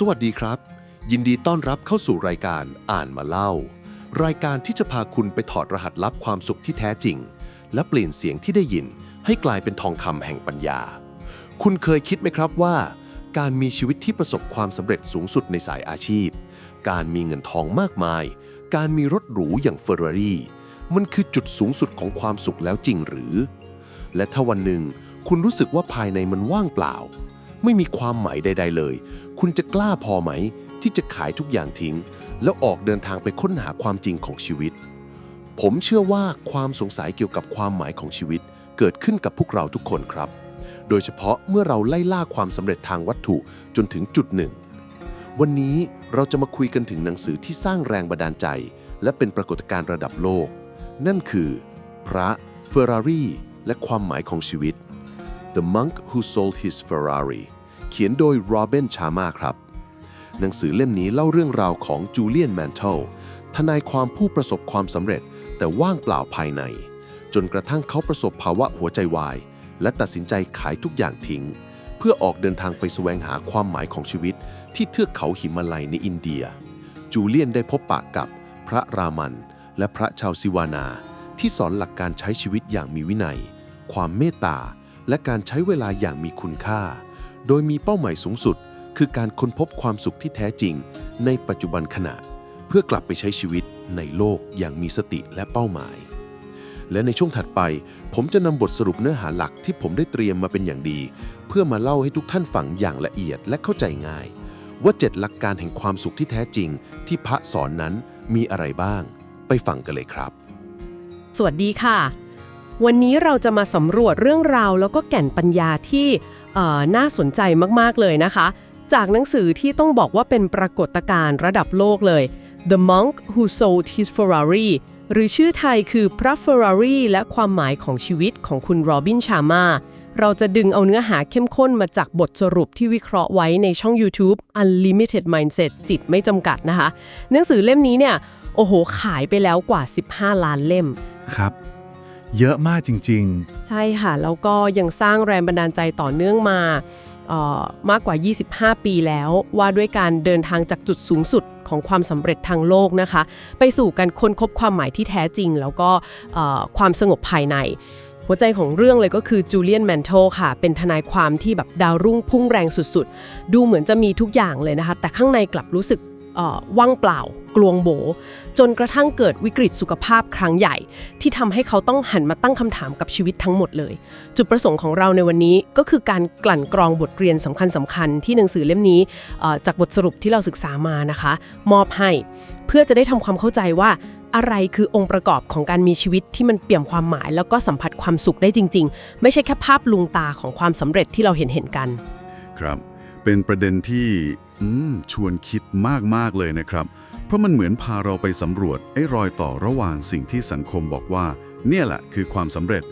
สวัสดีครับ ยินดีต้อนรับเข้าสู่รายการอ่านมาเล่า รายการที่จะพาคุณไปถอดรหัสลับความสุขที่แท้จริง และเปลี่ยนเสียงที่ได้ยิน ให้กลายเป็นทองคำแห่งปัญญา คุณเคยคิดไหมครับว่า การมีชีวิตที่ประสบความสำเร็จสูงสุดในสายอาชีพ การมีเงินทองมากมาย การมีรถหรูอย่างเฟอร์รารี่มันคือจุดสูงสุดของความสุขแล้วจริงหรือ และถ้าวันหนึ่งคุณรู้สึกว่าภายในมันว่างเปล่า ไม่มีความหมายใด ๆ เลย คุณจะกล้าพอไหม ที่จะขายทุกอย่างทิ้ง แล้วออกเดินทางไปค้นหาความจริงของชีวิต ผมเชื่อว่าความสงสัยเกี่ยวกับความหมายของชีวิต เกิดขึ้นกับพวกเราทุกคนครับ โดยเฉพาะเมื่อเราไล่ล่าความสำเร็จทางวัตถุจนถึงจุดหนึ่ง วันนี้เราจะมาคุยกันถึงหนังสือที่สร้างแรงบันดาลใจ และเป็นปรากฏการณ์ระดับโลก นั่นคือ พระเฟอร์รารี่และความหมายของชีวิต The Monk Who Sold His Ferrari เขียนโดยโรเบนชามาครับ หนังสือเล่มนี้เล่าเรื่องราวของจูเลียนแมนเทลทนายความผู้ประสบความสำเร็จ แต่ว่างเปล่าภายใน จนกระทั่งเขาประสบภาวะหัวใจวาย และตัดสินใจขายทุกอย่างทิ้ง เพื่อออกเดินทางไปแสวงหาความหมายของชีวิต ที่เทือกเขาหิมาลัยในอินเดีย จูเลียนได้พบปะกับพระรามัน และพระชาวซิวานา ที่สอนหลักการใช้ชีวิตอย่างมีวินัย ความเมตตา และการใช้เวลาอย่างมีคุณค่า โดยมีเป้าหมายสูงสุด คือการค้นพบความสุขที่แท้จริง ในปัจจุบันขณะ เพื่อกลับไปใช้ชีวิตในโลกอย่างมีสติและเป้าหมาย และในช่วงถัดไป ผมจะนำบทสรุปเนื้อหาหลักที่ผมได้เตรียมมาเป็นอย่างดี เพื่อมาเล่าให้ทุกท่านฟังอย่างละเอียดและเข้าใจง่าย ว่าเจ็ดหลักการแห่งความสุขที่แท้จริง ที่พระสอนนั้นมีอะไรบ้าง ไปฟังกันเลยครับ สวัสดีค่ะ วันนี้เราจะมาสำรวจเรื่องราวแล้วก็แก่นปัญญาที่น่าสนใจมาก ๆ เลยนะคะ จากหนังสือที่ต้องบอกว่าเป็นปรากฏการณ์ระดับโลกเลย The Monk Who Sold His Ferrari หรือชื่อไทยคือพระ Ferrari และความหมายของชีวิตของคุณโรบินชามาเราจะดึงเอาเนื้อหาเข้มข้นมาจากบทสรุปที่วิเคราะห์ไว้ในช่อง YouTube Unlimited Mindset จิตไม่จำกัดนะคะ หนังสือเล่มนี้เนี่ย โอ้โห ขายไปแล้วกว่า 15 ล้านเล่ม ครับ เยอะมากจริง ใช่ค่ะ แล้วก็ยังสร้างแรงบันดาลใจต่อเนื่องมาเอ่อมากกว่า 25 ปีแล้ว ว่าด้วยการเดินทางจากจุดสูงสุดของความสำเร็จทางโลกนะคะ ไปสู่การค้นพบความหมายที่แท้จริง แล้วก็เอ่อความสงบภายใน หัวใจของเรื่องเลยก็คือจูเลียนแมนโทค่ะ เป็นทนายความที่แบบดาวรุ่งพุ่งแรงสุดๆ ดูเหมือนจะมีทุกอย่างเลยนะคะ แต่ข้างในกลับรู้สึก ว่างเปล่ากลวงโบ จนกระทั่งเกิดวิกฤตสุขภาพครั้งใหญ่ ที่ทำให้เขาต้องหันมาตั้งคำถามกับชีวิตทั้งหมดเลย จุดประสงค์ของเราในวันนี้ก็คือการกลั่นกรองบทเรียนสำคัญสคัญๆที่หนังสือเล่มนี้จากบทสรุปที่เราศึกษามานะคะ มอบให้ เพื่อจะได้ทำความเข้าใจว่าอะไรคือองค์ประกอบของการมีชีวิตที่มันเปี่ยมความหมาย แล้วก็สัมผัสความสุขได้จริง ๆ ไม่ใช่แค่ภาพลวงตาของความสำเร็จที่เราเห็นเห็นกัน ครับ เป็นประเด็นที่ อืม ชวนคิดมาก ๆ เลยนะครับ เพราะมันเหมือนพาเราไปสำรวจไอ้รอยต่อระหว่างสิ่งที่สังคมบอกว่า เนี่ยแหละคือความสำเร็จ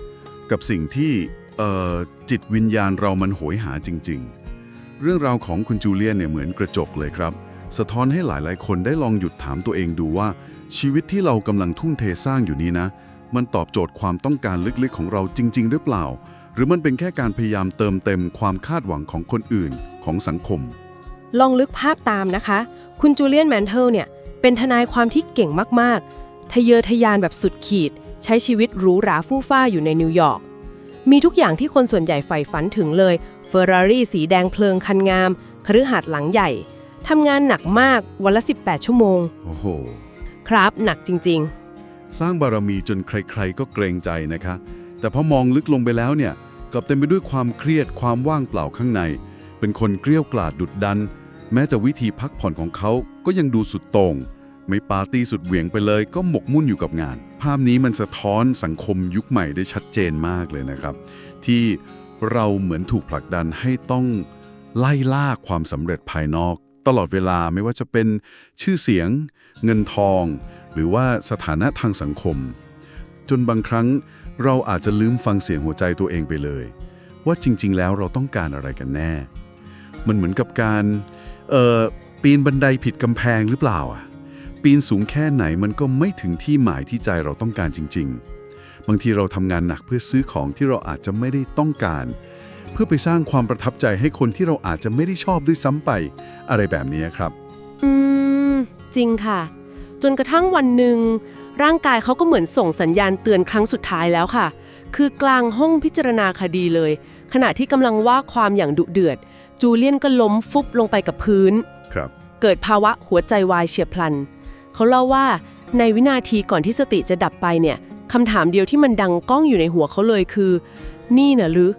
กับสิ่งที่เอ่อจิตวิญญาณเรามันโหยหาจริง ๆ เรื่องราวของคุณจูเลียนเนี่ยเหมือนกระจกเลยครับ สะท้อนให้หลายๆ คนได้ลองหยุดถามตัวเองดูว่า ชีวิตที่เรากำลังทุ่มเทสร้างอยู่นี้นะ มันตอบโจทย์ความต้องการลึกๆของเราจริง ๆ หรือเปล่า หรือมันเป็นแค่การพยายามเติมเต็มความคาดหวังของคนอื่นของสังคม ลองลึกภาพตามนะคะ คุณจูเลียนแมนเทลเนี่ย เป็นทนายความที่เก่งมาก ๆ ทะเยอทะยานแบบสุดขีด ใช้ชีวิตหรูหราฟู่ฟ้าอยู่ในนิวยอร์ก มีทุกอย่างที่คนส่วนใหญ่ใฝ่ฝันถึงเลยเฟอร์รารี่สีแดงเพลิงคันงาม คฤหาสน์หลังใหญ่ ทำงานหนักมากวันละ 18 ชั่วโมง โอ้โห ครับ หนักจริง สร้างบารมีจนใครๆ ก็เกรงใจนะคะ แต่พอมองลึกลงไปแล้วเนี่ยกลับเต็มไปด้วยความเครียดความว่างเปล่าข้างใน เป็นคนเกลี้ยวกล่อดดุดดัน แม้แต่วิธีพักผ่อนของเขาก็ยังดูสุดโต่งไม่ปาร์ตี้สุดเหวี่ยงไปเลย ก็หมกมุ่นอยู่กับงาน ภาพนี้มันสะท้อนสังคมยุคใหม่ได้ชัดเจนมากเลยนะครับ ที่เราเหมือนถูกผลักดันให้ต้องไล่ล่าความสำเร็จภายนอก ตลอดเวลาไม่ว่าจะเป็นชื่อเสียง เงินทอง หรือว่าสถานะทางสังคม จนบางครั้งเราอาจจะลืมฟังเสียงหัวใจตัวเองไปเลย ว่าจริง ๆ แล้วเราต้องการอะไรกันแน่ มันเหมือนกับการเอ่อปีนบันไดผิดกำแพงหรือเปล่าอะปีนสูงแค่ไหนมันก็ไม่ถึงที่หมายที่ใจเราต้องการจริง ๆ บางทีเราทำงานหนักเพื่อซื้อของที่เราอาจจะไม่ได้ต้องการ เพื่อไปสร้างความประทับใจให้คนที่เราอาจจะไม่ได้ชอบด้วยซ้ำไป อะไรแบบนี้ครับ อืม จริงค่ะ จนกระทั่งวันหนึ่ง ร่างกายเขาก็เหมือนส่งสัญญาณเตือนครั้งสุดท้ายแล้วค่ะ คือกลางห้องพิจารณาคดีเลย ขณะที่กำลังว่าความอย่างดุเดือด จูเลียนก็ล้มฟุบลงไปกับพื้น ครับ เกิดภาวะหัวใจวายเฉียบพลัน เขาเล่าว่าในวินาทีก่อนที่สติจะดับไปเนี่ยคำถามเดียวที่มันดังก้องอยู่ในหัวเขาเลยคือ นี่น่ะหรือ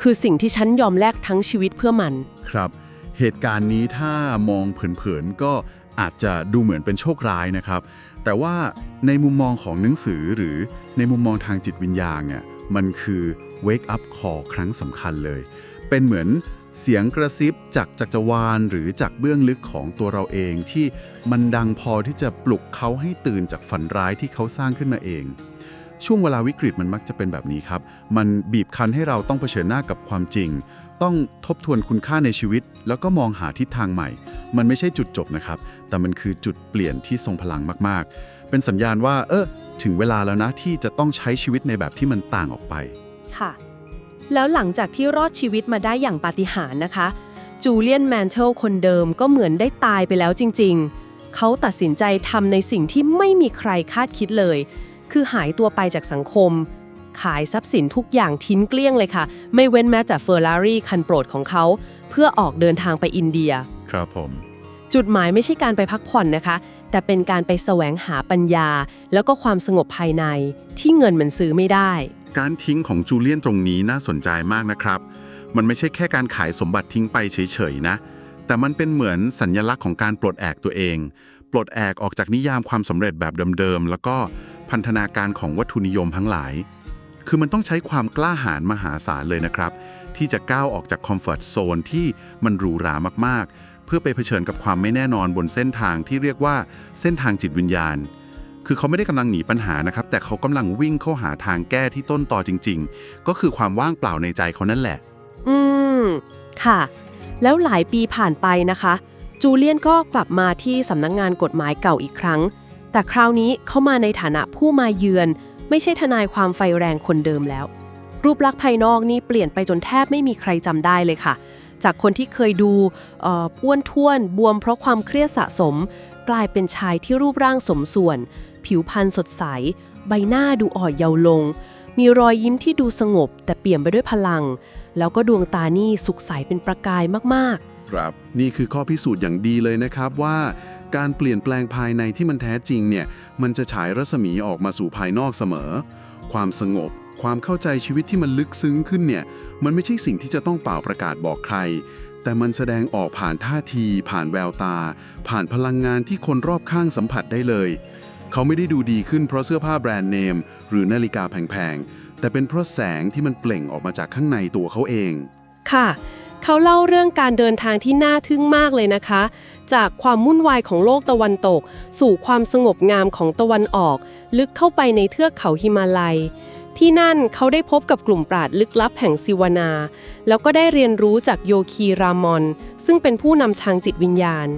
คือสิ่งที่ฉันยอมแลกทั้งชีวิตเพื่อมัน ครับ เหตุการณ์นี้ถ้ามองเผินๆก็อาจจะดูเหมือนเป็นโชคร้ายนะครับ แต่ว่าในมุมมองของหนังสือหรือในมุมมองทางจิตวิญญาณเนี่ยมันคือ wake up call ครั้งสำคัญเลย เป็นเหมือน เสียงกระซิบจากจักรวาลหรือจากเบื้องลึกของตัวเราเองที่มันดังพอที่จะปลุกเขาให้ตื่นจากฝันร้ายที่เขาสร้างขึ้นมาเอง ช่วงเวลาวิกฤตมันมักจะเป็นแบบนี้ครับ มันบีบคั้นให้เราต้องเผชิญหน้ากับความจริง ต้องทบทวนคุณค่าในชีวิต แล้วก็มองหาทิศทางใหม่ มันไม่ใช่จุดจบนะครับ แต่มันคือจุดเปลี่ยนที่ทรงพลังมากๆ เป็นสัญญาณว่า เออถึงเวลาแล้วนะที่จะต้องใช้ชีวิตในแบบที่มันต่างออกไปค่ะ แล้วหลังจากที่รอดชีวิตมาได้อย่างปาฏิหาริย์นะคะ จูเลียนแมนเทลคนเดิมก็เหมือนได้ตายไปแล้วจริงๆ เขาตัดสินใจทำในสิ่งที่ไม่มีใครคาดคิดเลย คือหายตัวไปจากสังคม ขายทรัพย์สินทุกอย่างทิ้นเกลี้ยงเลยค่ะ ไม่เว้นแม้แต่เฟอร์รารี่คันโปรดของเขา เพื่อออกเดินทางไปอินเดีย ครับผม จุดหมายไม่ใช่การไปพักผ่อนนะคะ แต่เป็นการไปแสวงหาปัญญา แล้วก็ความสงบภายในที่เงินมันซื้อไม่ได้ การทิ้งของจูเลียนตรงนี้น่าสนใจมากนะครับ มันไม่ใช่แค่การขายสมบัติทิ้งไปเฉยๆนะ แต่มันเป็นเหมือนสัญญลักษณ์ของการปลดแอกตัวเอง ปลดแอกออกจากนิยามความสำเร็จแบบเดิมๆ แล้วก็พันธนาการของวัตถุนิยมทั้งหลาย คือมันต้องใช้ความกล้าหาญมหาศาลเลยนะครับ ที่จะก้าวออกจากคอมฟอร์ทโซนที่มันหรูหรามากๆ เพื่อไปเผชิญกับความไม่แน่นอนบนเส้นทางที่เรียกว่าเส้นทางจิตวิญญาณ คือเขาไม่ได้กำลังหนีปัญหานะครับ แต่เขากำลังวิ่งเข้าหาทางแก้ที่ต้นต่อจริง ๆ ก็คือความว่างเปล่าในใจเขานั่นแหละ อืม ค่ะ แล้วหลายปีผ่านไปนะคะ จูเลียนก็กลับมาที่สำนักงงานกฎหมายเก่าอีกครั้ง แต่คราวนี้เขามาในฐานะผู้มาเยือน ไม่ใช่ทนายความไฟแรงคนเดิมแล้ว รูปลักษณ์ภายนอกนี่เปลี่ยนไปจนแทบไม่มีใครจำได้เลยค่ะ จากคนที่เคยดูอ้วนท้วน บวมเพราะความเครียดสะสม กลายเป็นชายที่รูปร่างสมส่วน ผิวพรรณสดใส ใบหน้าดูอ่อนเยาว์ลง มีรอยยิ้มที่ดูสงบ แต่เปี่ยมไปด้วยพลัง แล้วก็ดวงตานี่สุขใสเป็นประกายมากครับ นี่คือข้อพิสูจน์อย่างดีเลยนะครับว่า การเปลี่ยนแปลงภายในที่มันแท้จริงเนี่ยมันจะฉายรัศมีออกมาสู่ภายนอกเสมอ ความสงบความเข้าใจชีวิตที่มันลึกซึ้งขึ้นเนี่ย มันไม่ใช่สิ่งที่จะต้องเป่าประกาศบอกใคร แต่มันแสดงออกผ่านท่าที ผ่านแววตา ผ่านพลังงานที่คนรอบข้างสัมผัสได้เลย เขาไม่ได้ดูดีขึ้นเพราะเสื้อผ้าแบรนด์เนม หรือนาฬิกาแพงๆ แต่เป็นเพราะแสงที่มันเปล่งออกมาจากข้างในตัวเขาเอง ค่ะ เขาเล่าเรื่องการเดินทางที่น่าทึ่งมากเลยนะคะ จากความวุ่นวายของโลกตะวันตก สู่ความสงบงามของตะวันออก ลึกเข้าไปในเทือกเขาหิมาลัย ที่นั่นเขาได้พบกับกลุ่มปราดลึกลับแห่งซิวนา แล้วก็ได้เรียนรู้จากโยคีรามอน ซึ่งเป็นผู้นำทางจิตวิญญาณ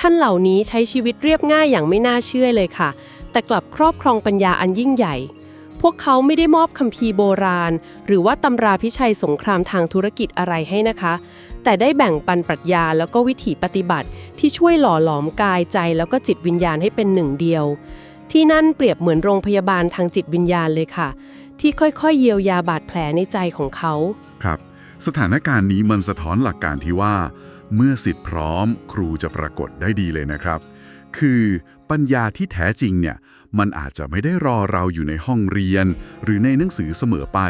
ท่านเหล่านี้ใช้ชีวิตเรียบง่ายอย่างไม่น่าเชื่อเลยค่ะ แต่กลับครอบครองปัญญาอันยิ่งใหญ่ พวกเขาไม่ได้มอบคัมภีร์โบราณ หรือว่าตำราพิชัยสงครามทางธุรกิจอะไรให้นะคะ แต่ได้แบ่งปันปรัชญาแล้วก็วิถีปฏิบัติ ที่ช่วยหล่อหลอมกายใจแล้วก็จิตวิญญาณให้เป็นหนึ่งเดียว ที่นั่นเปรียบเหมือนโรงพยาบาลทางจิตวิญญาณเลยค่ะ ที่ค่อยๆ เยียวยาบาดแผลในใจของเขา ครับ สถานการณ์นี้มันสะท้อนหลักการที่ว่า เมื่อสิทธิ์พร้อมครูจะปรากฏได้ดีเลยนะครับ คือปัญญาที่แท้จริงเนี่ยมันอาจจะไม่ได้รอเราอยู่ในห้องเรียน หรือในหนังสือเสมอไป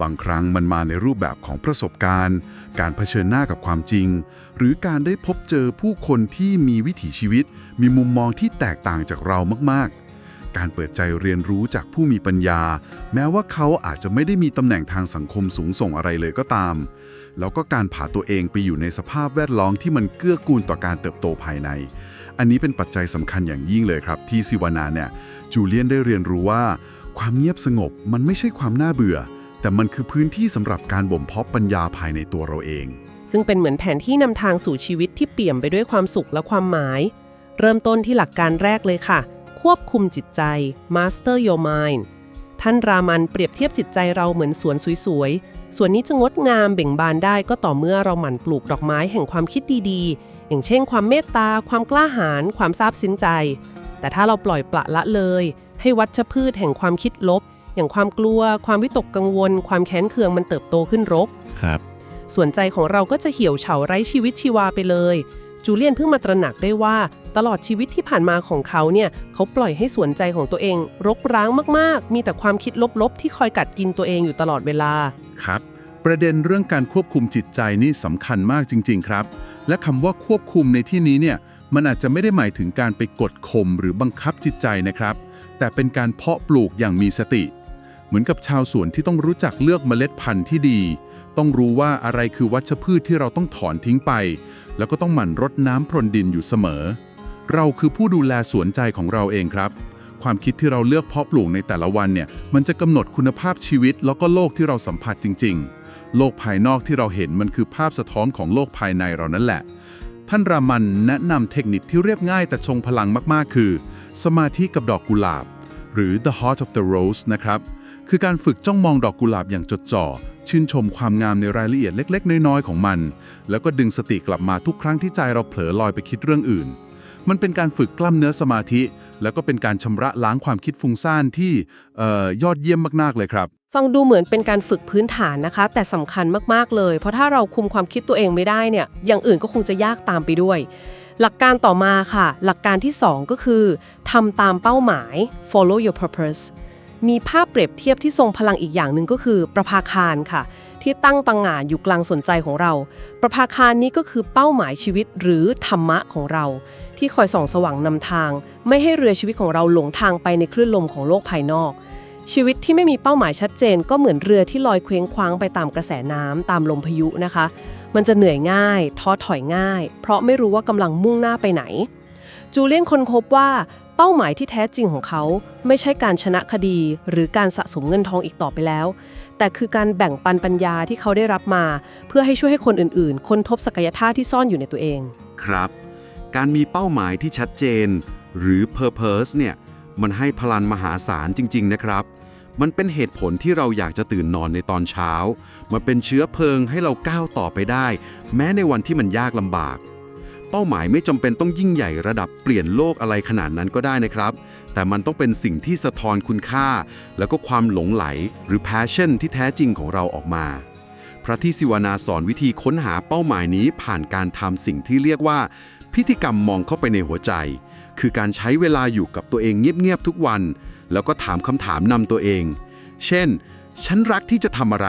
บางครั้งมันมาในรูปแบบของประสบการณ์ การเผชิญหน้ากับความจริง หรือการได้พบเจอผู้คนที่มีวิถีชีวิต มีมุมมองที่แตกต่างจากเรามากๆการเปิดใจเรียนรู้จากผู้มีปัญญา แม้ว่าเขาอาจจะไม่ได้มีตำแหน่งทางสังคมสูงส่งอะไรเลยก็ตาม แล้วก็การผ่าตัวเองไปอยู่ในสภาพแวดล้อมที่มันเกื้อกูลต่อการเติบโตภายใน อันนี้เป็นปัจจัยสำคัญอย่างยิ่งเลยครับ ที่ซิวานาเนี่ยจูเลียนได้เรียนรู้ว่า ความเงียบสงบมันไม่ใช่ความน่าเบื่อ แต่มันคือพื้นที่สำหรับการบ่มเพาะปัญญาภายในตัวเราเอง ซึ่งเป็นเหมือนแผนที่นำทางสู่ชีวิตที่เปี่ยมไปด้วยความสุขและความหมาย เริ่มต้นที่หลักการแรกเลยค่ะ ควบคุมจิตใจ Master Your Mind ท่านรามันเปรียบเทียบจิตใจเราเหมือนสวนสวย ส่วนนี้จะงดงามเบ่งบานได้ก็ต่อเมื่อเราหมั่นปลูกดอกไม้แห่งความคิดดีๆ อย่างเช่น ความเมตตา ความกล้าหาญ ความซาบซึ้งใจ แต่ถ้าเราปล่อยปละละเลย ให้วัชพืชแห่งความคิดลบ อย่างความกลัว ความวิตกกังวล ความแค้นเคืองมันเติบโตขึ้นรก ครับ ส่วนใจของเราก็จะเหี่ยวเฉาไร้ชีวิตชีวาไปเลย จูเลียนเพิ่งมาตระหนักได้ว่า ตลอดชีวิตที่ผ่านมาของเขาเนี่ยเขาปล่อยให้ส่วนใจของตัวเอง รกร้างมากๆ มีแต่ความคิดลบๆ ที่คอยกัดกินตัวเองอยู่ตลอดเวลา ครับ ประเด็นเรื่องการควบคุมจิตใจนี่สำคัญมากจริง ๆ ครับ และคำว่าควบคุมในที่นี้เนี่ยมันอาจจะไม่ได้หมายถึงการไปกดข่มหรือบังคับจิตใจนะครับ แต่เป็นการเพาะปลูกอย่างมีสติ เหมือนกับชาวสวนที่ต้องรู้จักเลือกเมล็ดพันธุ์ที่ดี ต้องรู้ว่าอะไรคือวัชพืชที่เราต้องถอนทิ้งไป แล้วก็ต้องหมั่นรดน้ำพรนดินอยู่เสมอ เราคือผู้ดูแลสวนใจของเราเองครับ ความคิดที่เราเลือกเพาะปลูกในแต่ละวันเนี่ย มันจะกำหนดคุณภาพชีวิต แล้วก็โลกที่เราสัมผัสจริง ๆ โลกภายนอกที่เราเห็นมันคือภาพสะท้อนของโลกภายในเรานั่นแหละ ท่านรามันแนะนำเทคนิคที่เรียบง่ายแต่ทรงพลังมากๆ คือ สมาธิกับดอกกุหลาบ หรือ the heart of the rose นะครับ คือการฝึกจ้องมองดอกกุหลาบอย่างจดจ่อชื่นชมความงามในรายละเอียดเล็ก ๆ น้อย ๆ ของมัน แล้วก็ดึงสติกลับมาทุกครั้งที่ใจเราเผลอลอยไปคิดเรื่องอื่น มันเป็นการฝึกกล้ามเนื้อสมาธิ แล้วก็เป็นการชำระล้างความคิดฟุ้งซ่านที่ยอดเยี่ยมมากๆเลยครับ ฟังดูเหมือนเป็นการฝึกพื้นฐานนะคะ แต่สำคัญมากๆเลย เพราะถ้าเราคุมความคิดตัวเองไม่ได้เนี่ยอย่างอื่นก็คงจะยากตามไปด้วย หลักการต่อมาค่ะ หลักการที่ 2 ก็คือทำตามเป้าหมาย follow your purpose มีภาพเปรียบเทียบที่ทรงพลังอีกอย่างหนึ่งก็คือประภาคารค่ะ ที่ตั้งตังงานอยู่กลางสนใจของเรา ประภาคารนี้ก็คือเป้าหมายชีวิตหรือธรรมะของเรา ที่คอยส่องสว่างนำทาง ไม่ให้เรือชีวิตของเราหลงทางไปในคลื่นลมของโลกภายนอก ชีวิตที่ไม่มีเป้าหมายชัดเจน ก็เหมือนเรือที่ลอยเคว้งคว้างไปตามกระแสน้ำตามลมพายุนะคะ มันจะเหนื่อยง่าย ท้อถอยง่าย เพราะไม่รู้ว่ากำลังมุ่งหน้าไปไหน จูเลียนคนพบว่าเป้าหมายที่แท้จริงของเขา ไม่ใช่การชนะคดี หรือการสะสมเงินทองอีกต่อไปแล้ว แต่คือการแบ่งปันปัญญาที่เขาได้รับมา เพื่อให้ช่วยให้คนอื่นๆ ค้นพบศักยภาพที่ซ่อนอยู่ในตัวเอง ครับ การมีเป้าหมายที่ชัดเจน หรือ purpose เนี่ยมันให้พลังมหาศาลจริง ๆ นะครับ มันเป็นเหตุผลที่เราอยากจะตื่นนอนในตอนเช้า มันเป็นเชื้อเพลิงให้เราก้าวต่อไปได้ แม้ในวันที่มันยากลำบาก เป้าหมายไม่จำเป็นต้องยิ่งใหญ่ระดับเปลี่ยนโลกอะไรขนาดนั้นก็ได้นะครับ แต่มันต้องเป็นสิ่งที่สะท้อนคุณค่า แล้วก็ความหลงไหลหรือ passion ที่แท้จริงของเราออกมาพระที่สิวนาสอนวิธีค้นหาเป้าหมายนี้ผ่านการทำสิ่งที่เรียกว่า พิธีกรรมมองเข้าไปในหัวใจ คือการใช้เวลาอยู่กับตัวเองเงียบๆทุกวัน แล้วก็ถามคำถามนำตัวเอง เช่น ฉันรักที่จะทำอะไร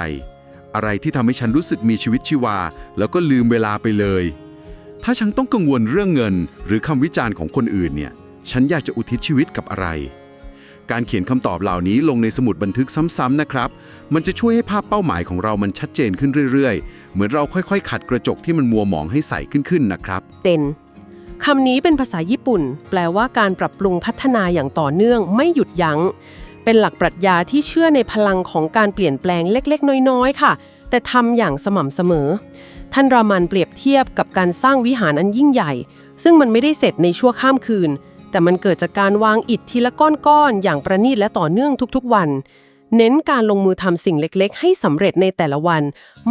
อะไรที่ทำให้ฉันรู้สึกมีชีวิตชีวา แล้วก็ลืมเวลาไปเลย ถ้าฉันต้องกังวลเรื่องเงิน หรือคำวิจารณ์ของคนอื่นเนี่ย ฉันอยากจะอุทิศชีวิตกับอะไร การเขียนคำตอบเหล่านี้ลงในสมุดบันทึกซ้ำๆนะครับ มันจะช่วยให้ภาพเป้าหมายของเรามันชัดเจนขึ้นเรื่อยๆ เหมือนเราค่อยๆ ขัดกระจกที่มันมัวหมองให้ใสขึ้นๆนะครับ เต็น คำนี้เป็นภาษาญี่ปุ่น แปลว่าการปรับปรุงพัฒนาอย่างต่อเนื่องไม่หยุดยัง้ง เป็นหลักปรัชญาที่เชื่อในพลังของการเปลี่ยนแปลงเล็กๆ น้อยๆ ค่ะ แต่ทำอย่างสม่ำเสมอ ท่านรามันเปรียบเทียบกับการสร้างวิหารอันยิ่งใหญ่ ซึ่งมันไม่ได้เสร็จในชั่วข้ามคืน แต่มันเกิดจากการวางอิฐทีละก้อนๆอย่างประณีตและต่อเนื่องทุกๆ วัน เน้นการลงมือทำสิ่งเล็ก ๆ ให้สำเร็จในแต่ละวัน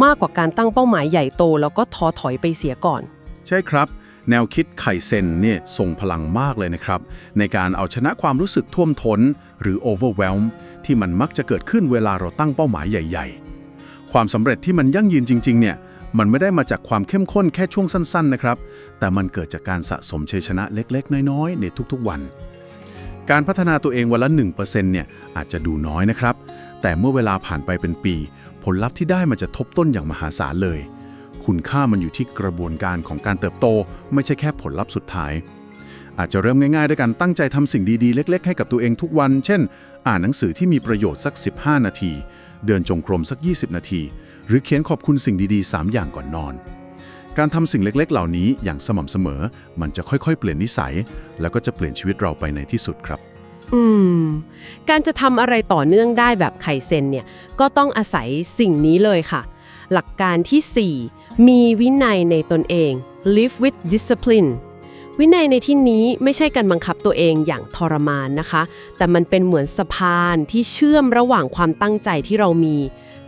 มากกว่าการตั้งเป้าหมายใหญ่โต แล้วก็ท้อถอยไปเสียก่อน ใช่ครับ แนวคิดไข่เซนเนี่ยทรงพลังมากเลยนะครับ ในการเอาชนะความรู้สึกท่วมท้น หรือ overwhelm ที่มันมักจะเกิดขึ้นเวลาเราตั้งเป้าหมายใหญ่ ๆ ความสำเร็จที่มันยั่งยืนจริง ๆ เนี่ยมันไม่ได้มาจากความเข้มข้นแค่ช่วงสั้น ๆ นะครับ แต่มันเกิดจากการสะสมชัยชนะเล็ก ๆ น้อย ๆ ในทุก ๆ วัน การพัฒนาตัวเองวันละ 1%เนี่ยอาจจะดูน้อยนะครับ แต่เมื่อเวลาผ่านไปเป็นปี ผลลัพธ์ที่ได้มันจะทบต้นอย่างมหาศาลเลย คุณค่ามันอยู่ที่กระบวนการของการเติบโต ไม่ใช่แค่ผลลัพธ์สุดท้าย อาจจะเริ่มง่ายๆ ด้วยการตั้งใจทำสิ่งดีๆ เล็ก ๆ ให้กับตัวเองทุกวัน เช่น อ่านหนังสือที่มีประโยชน์สัก 15 นาที เดินจงกรมสัก 20 นาที หรือเขียนขอบคุณสิ่งดีๆ 3 อย่างก่อนนอน การทำสิ่งเล็กๆ เหล่านี้อย่างสม่ำเสมอ มันจะค่อยๆ เปลี่ยนนิสัย แล้วก็จะเปลี่ยนชีวิตเราไปในที่สุดครับอืม การจะทำอะไรต่อเนื่องได้แบบไคเซนเนี่ย ก็ต้องอาศัยสิ่งนี้เลยค่ะ หลักการทีสี่4 มีวินัยในตนเอง live with discipline วินัยในที่นี้ไม่ใช่การบังคับตัวเองอย่างทรมานนะคะ แต่มันเป็นเหมือนสะพานที่เชื่อมระหว่างความตั้งใจที่เรามี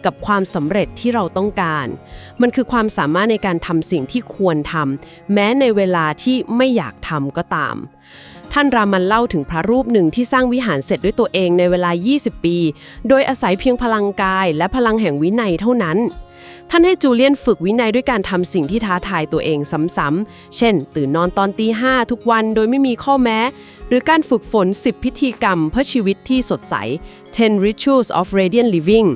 กับความสำเร็จที่เราต้องการ มันคือความสามารถในการทำสิ่งที่ควรทำแม้ในเวลาที่ไม่อยากทำก็ตาม ท่านรามันเล่าถึงพระรูปหนึ่งที่สร้างวิหารเสร็จด้วยตัวเองในเวลา 20 ปี โดยอาศัยเพียงพลังกายและพลังแห่งวินัยเท่านั้น ท่านให้จูเลียนฝึกวินัยด้วยการทำสิ่งที่ท้าทายตัวเองซ้ำๆ เช่น ตื่นนอนตอนตีห้าทุกวันโดยไม่มีข้อแม้ หรือการฝึกฝน 10 พิธีกรรมเพื่อชีวิตที่สดใส 10 rituals of radiant living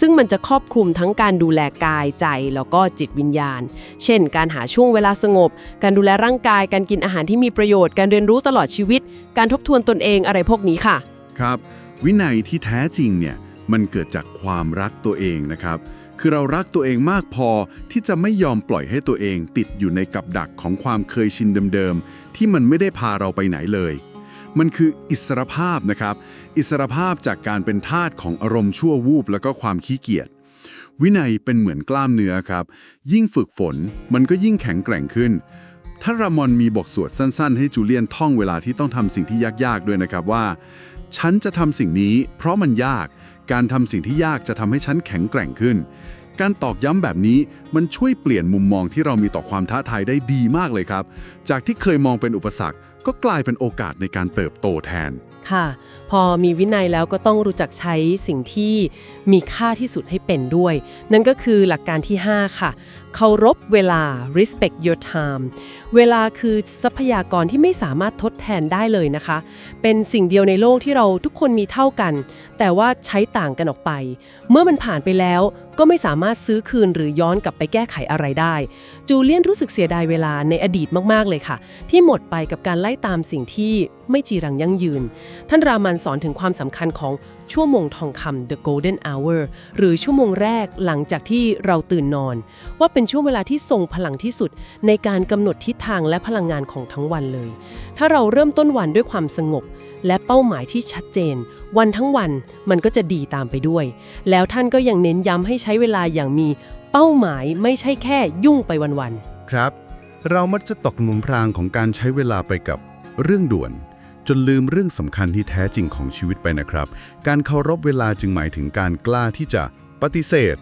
ซึ่งมันจะครอบคลุมทั้งการดูแลกายใจแล้วก็จิตวิญญาณ เช่น การหาช่วงเวลาสงบ การดูแลร่างกาย การกินอาหารที่มีประโยชน์ การเรียนรู้ตลอดชีวิต การทบทวนตนเองอะไรพวกนี้ค่ะ ครับ วินัยที่แท้จริงเนี่ยมันเกิดจากความรักตัวเองนะครับ คือเรารักตัวเองมากพอที่จะไม่ยอมปล่อยให้ตัวเองติดอยู่ในกับดักของความเคยชินเดิมๆ ที่มันไม่ได้พาเราไปไหนเลย มันคืออิสรภาพนะครับ อิสรภาพจากการเป็นทาสของอารมณ์ชั่ววูบแล้วก็ความขี้เกียจ วินัยเป็นเหมือนกล้ามเนื้อครับ ยิ่งฝึกฝนมันก็ยิ่งแข็งแกร่งขึ้น ถ้ารามอนมีบอกสวดสั้นๆ ให้จูเลียนท่องเวลาที่ต้องทำสิ่งที่ยากๆด้วยนะครับว่า ฉันจะทำสิ่งนี้ เพราะมันยาก การทำสิ่งที่ยากจะทำให้ฉันแข็งแกร่งขึ้น การตอกย้ำแบบนี้มันช่วยเปลี่ยนมุมมองที่เรามีต่อความท้าทายได้ดีมากเลยครับ จากที่เคยมองเป็นอุปสรรค ก็กลายเป็นโอกาสในการเติบโตแทน ค่ะ พอมีวินัยแล้วก็ต้องรู้จักใช้สิ่งที่มีค่าที่สุดให้เป็นด้วย นั่นก็คือหลักการที่ 5 ค่ะ เคารพเวลา respect your time เวลาคือทรัพยากรที่ไม่สามารถทดแทนได้เลยนะคะ เป็นสิ่งเดียวในโลกที่เราทุกคนมีเท่ากัน แต่ว่าใช้ต่างกันออกไป เมื่อมันผ่านไปแล้ว ก็ไม่สามารถซื้อคืนหรือย้อนกลับไปแก้ไขอะไรได้ จูเลียนรู้สึกเสียดายเวลาในอดีตมากๆเลยค่ะ ที่หมดไปกับการไล่ตามสิ่งที่ไม่จีรังยั่งยืน ท่านรามันสอนถึงความสำคัญของชั่วโมงทองคำ the golden hour หรือชั่วโมงแรกหลังจากที่เราตื่นนอน ว่าเป็นช่วงเวลาที่ทรงพลังที่สุด ในการกำหนดทิศทางและพลังงานของทั้งวันเลย ถ้าเราเริ่มต้นวันด้วยความสงบ และเป้าหมายที่ชัดเจน วันทั้งวันมันก็จะดีตามไปด้วย แล้วท่านก็ยังเน้นย้ำให้ใช้เวลาอย่างมีเป้าหมายไม่ใช่แค่ยุ่งไปวันๆครับ เรามักจะตกหนุนพรางของการใช้เวลาไปกับเรื่องด่วน จนลืมเรื่องสำคัญที่แท้จริงของชีวิตไปนะครับ การเคารพเวลาจึงหมายถึงการกล้าที่จะปฏิเสธ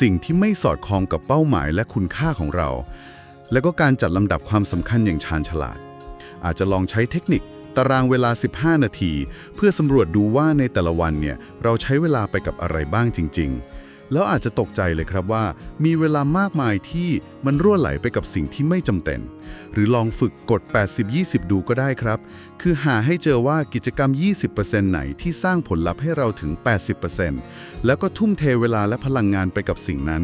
สิ่งที่ไม่สอดคล้องกับเป้าหมายและคุณค่าของเรา แล้วก็การจัดลำดับความสำคัญอย่างชาญฉลาด อาจจะลองใช้เทคนิค ตารางเวลา 15 นาที เพื่อสำรวจดูว่าในแต่ละวันเนี่ยเราใช้เวลาไปกับอะไรบ้างจริง ๆ แล้วอาจจะตกใจเลยครับว่า มีเวลามากมายที่มันรั่วไหลไปกับสิ่งที่ไม่จำเป็น หรือลองฝึกกด 80-20 ดูก็ได้ครับ คือหาให้เจอว่ากิจกรรม 20%ไหนที่สร้างผลลัพธ์ให้เราถึง 80%แล้วก็ทุ่มเทเวลาและพลังงานไปกับสิ่งนั้น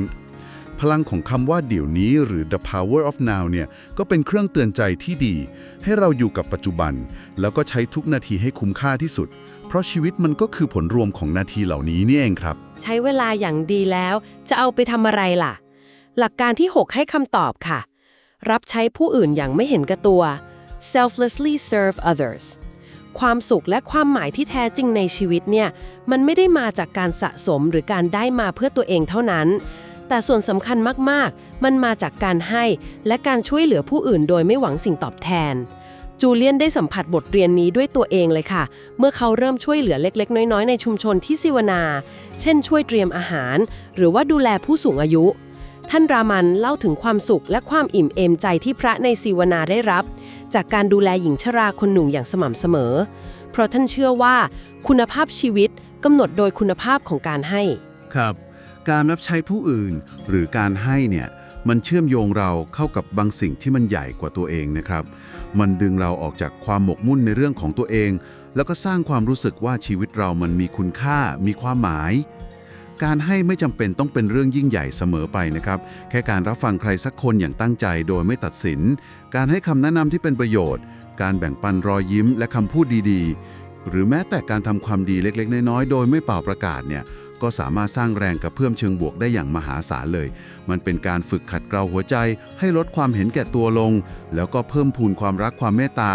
พลังของคำว่าเดี๋ยวนี้หรือ the power of now เนี่ยก็เป็นเครื่องเตือนใจที่ดี ให้เราอยู่กับปัจจุบัน แล้วก็ใช้ทุกนาทีให้คุ้มค่าที่สุด เพราะชีวิตมันก็คือผลรวมของนาทีเหล่านี้นี่เองครับ ใช้เวลาอย่างดีแล้ว จะเอาไปทำอะไรล่ะ หลักการที่ 6 ให้คำตอบค่ะ รับใช้ผู้อื่นอย่างไม่เห็นแก่ตัว selflessly serve others ความสุขและความหมายที่แท้จริงในชีวิตเนี่ย มันไม่ได้มาจากการสะสมหรือการได้มาเพื่อตัวเองเท่านั้น แต่ส่วนสำคัญมากๆ มันมาจากการให้และการช่วยเหลือผู้อื่นโดยไม่หวังสิ่งตอบแทน จูเลียนได้สัมผัสบทเรียนนี้ด้วยตัวเองเลยค่ะ เมื่อเขาเริ่มช่วยเหลือเล็ก ๆ น้อย ๆ ในชุมชนที่สิวนา เช่น ช่วยเตรียมอาหาร หรือว่าดูแลผู้สูงอายุ ท่านรามันเล่าถึงความสุขและความอิ่มเอมใจที่พระในสิวนาได้รับ จากการดูแลหญิงชราคนหนุ่มอย่างสม่ำเสมอ เพราะท่านเชื่อว่า คุณภาพชีวิตกำหนดโดยคุณภาพของการให้ ครับ การรับใช้ผู้อื่น หรือการให้เนี่ยมันเชื่อมโยงเราเข้ากับบางสิ่งที่มันใหญ่กว่าตัวเองนะครับ มันดึงเราออกจากความหมกมุ่นในเรื่องของตัวเอง แล้วก็สร้างความรู้สึกว่าชีวิตเรามันมีคุณค่า มีความหมาย การให้ไม่จำเป็นต้องเป็นเรื่องยิ่งใหญ่เสมอไปนะครับ แค่การรับฟังใครสักคนอย่างตั้งใจโดยไม่ตัดสิน การให้คำแนะนำที่เป็นประโยชน์ การแบ่งปันรอยยิ้มและคำพูดดีๆ หรือแม้แต่การทำความดีเล็กๆ น้อยๆ โดยไม่เป่าประกาศเนี่ย ก็สามารถสร้างแรงกระเพื่อมเชิงบวกได้อย่างมหาศาลเลย มันเป็นการฝึกขัดเกลาหัวใจ ให้ลดความเห็นแก่ตัวลง แล้วก็เพิ่มพูนความรักความเมตตา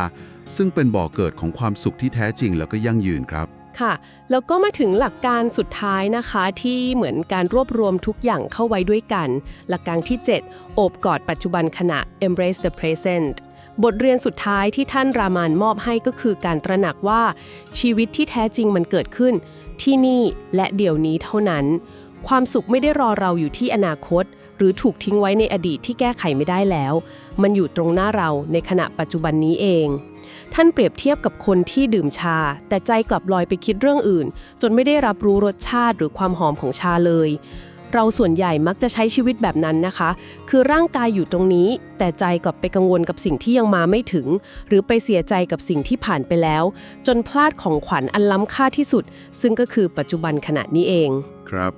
ซึ่งเป็นบ่อเกิดของความสุขที่แท้จริงแล้วก็ยั่งยืนครับค่ะแล้วก็มาถึงหลักการสุดท้ายนะคะที่เหมือนการรวบรวมทุกอย่างเข้าไว้ด้วยกัน หลักการที่ 7 โอบกอดปัจจุบันขณะ embrace the present บทเรียนสุดท้ายที่ท่านรามานมอบให้ก็คือการตระหนักว่าชีวิตที่แท้จริงมันเกิดขึ้น ที่นี่และเดี๋ยวนี้เท่านั้น ความสุขไม่ได้รอเราอยู่ที่อนาคต หรือถูกทิ้งไว้ในอดีตที่แก้ไขไม่ได้แล้ว มันอยู่ตรงหน้าเราในขณะปัจจุบันนี้เอง ท่านเปรียบเทียบกับคนที่ดื่มชา แต่ใจกลับลอยไปคิดเรื่องอื่น จนไม่ได้รับรู้รสชาติหรือความหอมของชาเลย เราส่วนใหญ่มักจะใช้ชีวิตแบบนั้นนะคะ คือร่างกายอยู่ตรงนี้ แต่ใจกลับไปกังวลกับสิ่งที่ยังมาไม่ถึง หรือไปเสียใจกับสิ่งที่ผ่านไปแล้ว จนพลาดของขวัญอันล้ำค่าที่สุด ซึ่งก็คือปัจจุบันขณะนี้เอง ครับ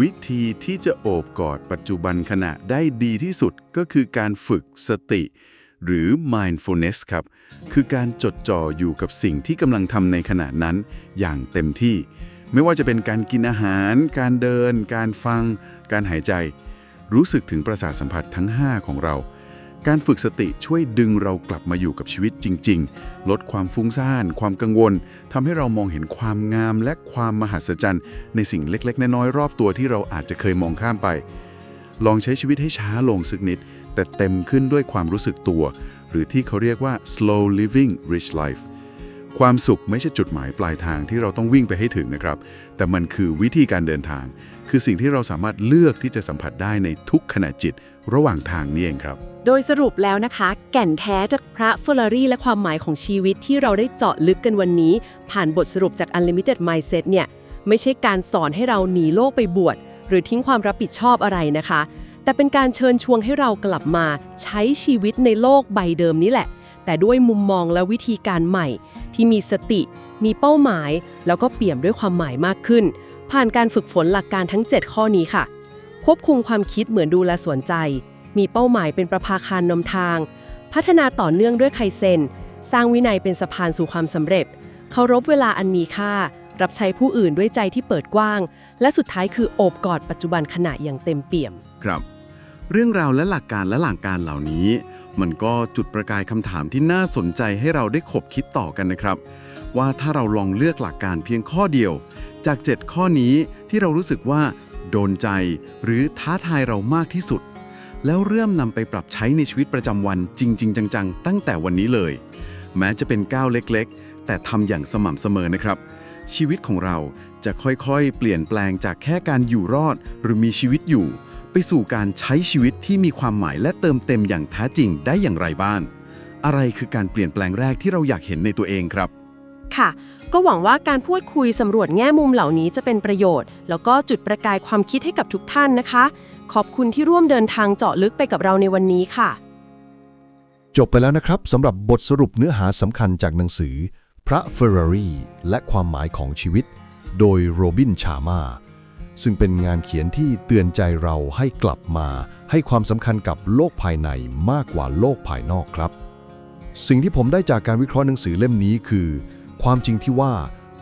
วิธีที่จะโอบกอดปัจจุบันขณะได้ดีที่สุดก็คือการฝึกสติ หรือ mindfulness ครับ คือการจดจ่ออยู่กับสิ่งที่กำลังทำในขณะนั้นอย่างเต็มที่ ไม่ว่าจะเป็นการกินอาหาร การเดิน การฟัง การหายใจ รู้สึกถึงประสาทสัมผัสทั้ง 5 ของเรา การฝึกสติช่วยดึงเรากลับมาอยู่กับชีวิตจริง ๆ ลดความฟุ้งซ่าน ความกังวลทำให้เรามองเห็นความงามและความมหัศจรรย์ ในสิ่งเล็ก ๆ น้อยๆรอบตัวที่เราอาจจะเคยมองข้ามไป ลองใช้ชีวิตให้ช้าลงสักนิด แต่เต็มขึ้นด้วยความรู้สึกตัว หรือที่เขาเรียกว่า slow living rich life ความสุขไม่ใช่จุดหมายปลายทางที่เราต้องวิ่งไปให้ถึงนะครับ แต่มันคือวิธีการเดินทาง คือสิ่งที่เราสามารถเลือกที่จะสัมผัสได้ในทุกขณะจิต ระหว่างทางนี่เองครับ โดยสรุปแล้วนะคะ แก่นแท้จากพระเฟอร์รารี่และความหมายของชีวิตที่เราได้เจาะลึกกันวันนี้ ผ่านบทสรุปจาก Unlimited Mindset เนี่ยไม่ใช่การสอนให้เราหนีโลกไปบวชหรือทิ้งความรับผิดชอบอะไรนะคะ แต่เป็นการเชิญชวนให้เรากลับมาใช้ชีวิตในโลกใบเดิมนี้แหละ แต่ด้วยมุมมองและวิธีการใหม่ ที่มีสติ มีเป้าหมาย แล้วก็เปี่ยมด้วยความหมายมากขึ้น ผ่านการฝึกฝนหลักการทั้ง 7 ข้อนี้ค่ะ ควบคุมความคิดเหมือนดูแลสวนใจ มีเป้าหมายเป็นประภาคารนำทาง พัฒนาต่อเนื่องด้วยไคเซน สร้างวินัยเป็นสะพานสู่ความสำเร็จ เคารพเวลาอันมีค่า รับใช้ผู้อื่นด้วยใจที่เปิดกว้าง และสุดท้ายคือโอบกอดปัจจุบันขณะอย่างเต็มเปี่ยม ครับ เรื่องราวและหลักการและหลักการเหล่านี้ มันก็จุดประกายคำถามที่น่าสนใจให้เราได้ขบคิดต่อกันนะครับ ว่าถ้าเราลองเลือกหลักการเพียงข้อเดียว จาก 7 ข้อนี้ที่เรารู้สึกว่า โดนใจ หรือท้าทายเรามากที่สุด แล้วเริ่มนำไปปรับใช้ในชีวิตประจำวันจริง ๆ จัง ๆ ตั้งแต่วันนี้เลย แม้จะเป็นก้าวเล็กๆ แต่ทำอย่างสม่ำเสมอนะครับ ชีวิตของเราจะค่อยๆ เปลี่ยนแปลงจากแค่การอยู่รอด หรือมีชีวิตอยู่ ไปสู่การใช้ชีวิตที่มีความหมายและเติมเต็มอย่างแท้จริงได้อย่างไรบ้าง อะไรคือการเปลี่ยนแปลงแรกที่เราอยากเห็นในตัวเองครับ ค่ะ ก็หวังว่าการพูดคุยสำรวจแง่มุมเหล่านี้จะเป็นประโยชน์ แล้วก็จุดประกายความคิดให้กับทุกท่านนะคะ ขอบคุณที่ร่วมเดินทางเจาะลึกไปกับเราในวันนี้ค่ะ จบไปแล้วนะครับสำหรับบทสรุปเนื้อหาสำคัญจากหนังสือ พระเฟอร์รารีและความหมายของชีวิต โดยโรบินชามา ซึ่งเป็นงานเขียนที่เตือนใจเราให้กลับมา ให้ความสำคัญกับโลกภายในมากกว่าโลกภายนอกครับ สิ่งที่ผมได้จากการวิเคราะห์หนังสือเล่มนี้คือ ความจริงที่ว่า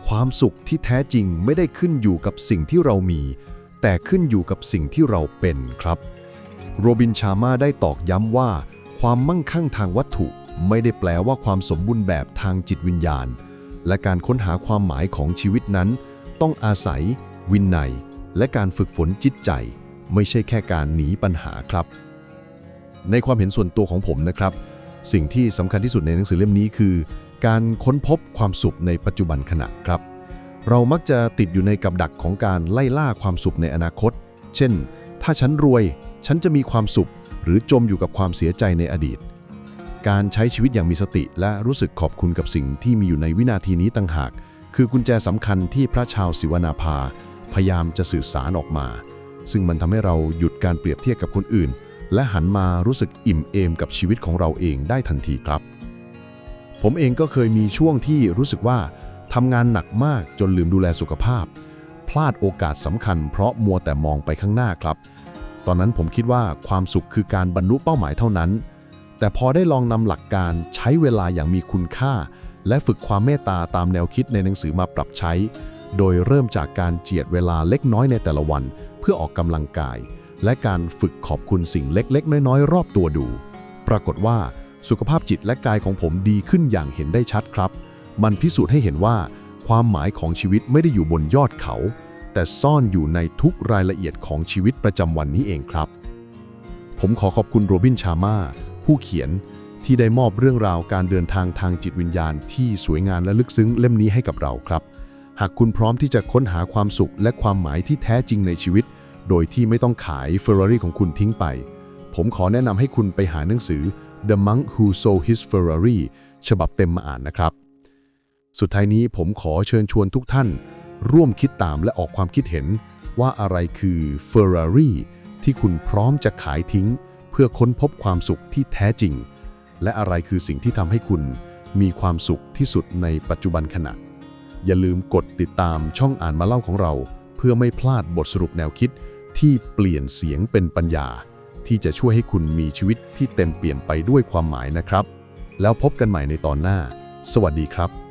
ความสุขที่แท้จริงไม่ได้ขึ้นอยู่กับสิ่งที่เรามี แต่ขึ้นอยู่กับสิ่งที่เราเป็นครับ โรบินชามาได้ตอกย้ำว่า ความมั่งคั่งทางวัตถุไม่ได้แปลว่าความสมบูรณ์แบบทางจิตวิญญาณ และการค้นหาความหมายของชีวิตนั้น ต้องอาศัย วินัย และการฝึกฝนจิตใจ ไม่ใช่แค่การหนีปัญหาครับ ในความเห็นส่วนตัวของผมนะครับ สิ่งที่สำคัญที่สุดในหนังสือเล่มนี้คือ การค้นพบความสุขในปัจจุบันขณะครับ เรามักจะติดอยู่ในกับดักของการไล่ล่าความสุขในอนาคต เช่น ถ้าฉันรวย ฉันจะมีความสุข หรือจมอยู่กับความเสียใจในอดีต การใช้ชีวิตอย่างมีสติและรู้สึกขอบคุณกับสิ่งที่มีอยู่ในวินาทีนี้ต่างหาก คือกุญแจสำคัญที่พระชาวศิวนาภา พยายามจะสื่อสารออกมา ซึ่งมันทำให้เราหยุดการเปรียบเทียบกับคนอื่น และหันมารู้สึกอิ่มเอมกับชีวิตของเราเองได้ทันทีครับ ผมเองก็เคยมีช่วงที่รู้สึกว่าทำงานหนักมากจนลืมดูแลสุขภาพ พลาดโอกาสสำคัญเพราะมัวแต่มองไปข้างหน้าครับ ตอนนั้นผมคิดว่าความสุขคือการบรรลุเป้าหมายเท่านั้น แต่พอได้ลองนำหลักการใช้เวลาอย่างมีคุณค่า และฝึกความเมตตาตามแนวคิดในหนังสือมาปรับใช้ โดยเริ่มจากการเจียดเวลาเล็กน้อยในแต่ละวัน เพื่อออกกำลังกาย และการฝึกขอบคุณสิ่งเล็กๆ น้อยๆ รอบตัวดู ปรากฏว่าสุขภาพจิตและกายของผมดีขึ้นอย่างเห็นได้ชัดครับ มันพิสูจน์ให้เห็นว่า ความหมายของชีวิตไม่ได้อยู่บนยอดเขา แต่ซ่อนอยู่ในทุกรายละเอียดของชีวิตประจำวันนี้เองครับ ผมขอขอบคุณโรบินชามาผู้เขียนที่ได้มอบเรื่องราวการเดินทางทางจิตวิญญาณที่สวยงามและลึกซึ้งเล่มนี้ให้กับเราครับ หากคุณพร้อมที่จะค้นหาความสุขและความหมายที่แท้จริงในชีวิต โดยที่ไม่ต้องขาย Ferrari ของคุณทิ้งไป ผมขอแนะนำให้คุณไปหาหนังสือ The Monk Who Sold His Ferrari ฉบับเต็มมาอ่านนะครับ สุดท้ายนี้ผมขอเชิญชวนทุกท่าน ร่วมคิดตามและออกความคิดเห็น ว่าอะไรคือ Ferrari ที่คุณพร้อมจะขายทิ้ง เพื่อค้นพบความสุขที่แท้จริง และอะไรคือสิ่งที่ทำให้คุณมีความสุขที่สุดในปัจจุบันขณะ อย่าลืมกดติดตามช่องอ่านมาเล่าของเรา เพื่อไม่พลาดบทสรุปแนวคิดที่เปลี่ยนเสียงเป็นปัญญา ที่จะช่วยให้คุณมีชีวิตที่เต็มเปลี่ยนไปด้วยความหมายนะครับ แล้วพบกันใหม่ในตอนหน้า สวัสดีครับ